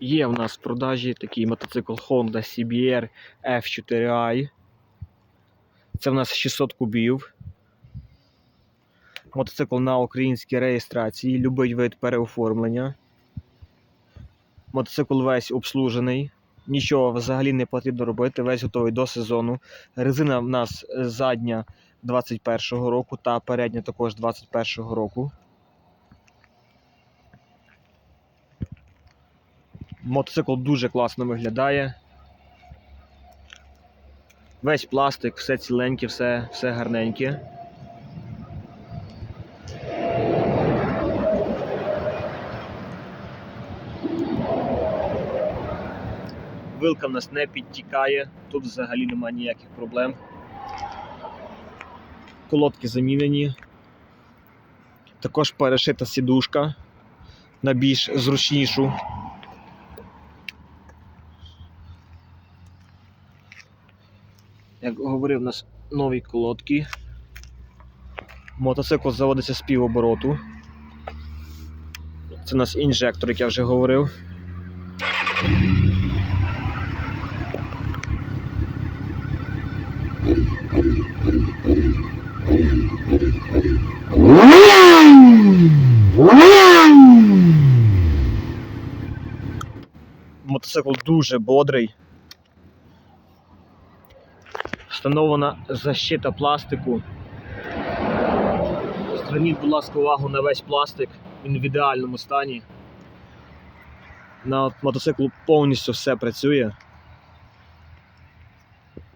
Є в нас в продажі такий мотоцикл Honda CBR F4i. Це в нас 600 кубів. Мотоцикл на українській реєстрації, любий вид переоформлення. Мотоцикл весь обслужений. Нічого взагалі не потрібно робити, весь готовий до сезону. Резина в нас задня 21-го року та передня також 21-го року. Мотоцикл дуже класно виглядає. Весь пластик, все ціленьке, все, все гарненьке. Вилка в нас не підтікає, тут взагалі немає ніяких проблем. Колодки замінені. Також перешита сідушка на більш зручнішу. Як говорив, у нас нові колодки. Мотоцикл заводиться з півобороту. Це у нас інжектор, як я вже говорив. Мотоцикл дуже бодрий. Встановлена защита пластику. Зверніть, будь ласка, увагу на весь пластик. Він в ідеальному стані. На мотоциклу повністю все працює.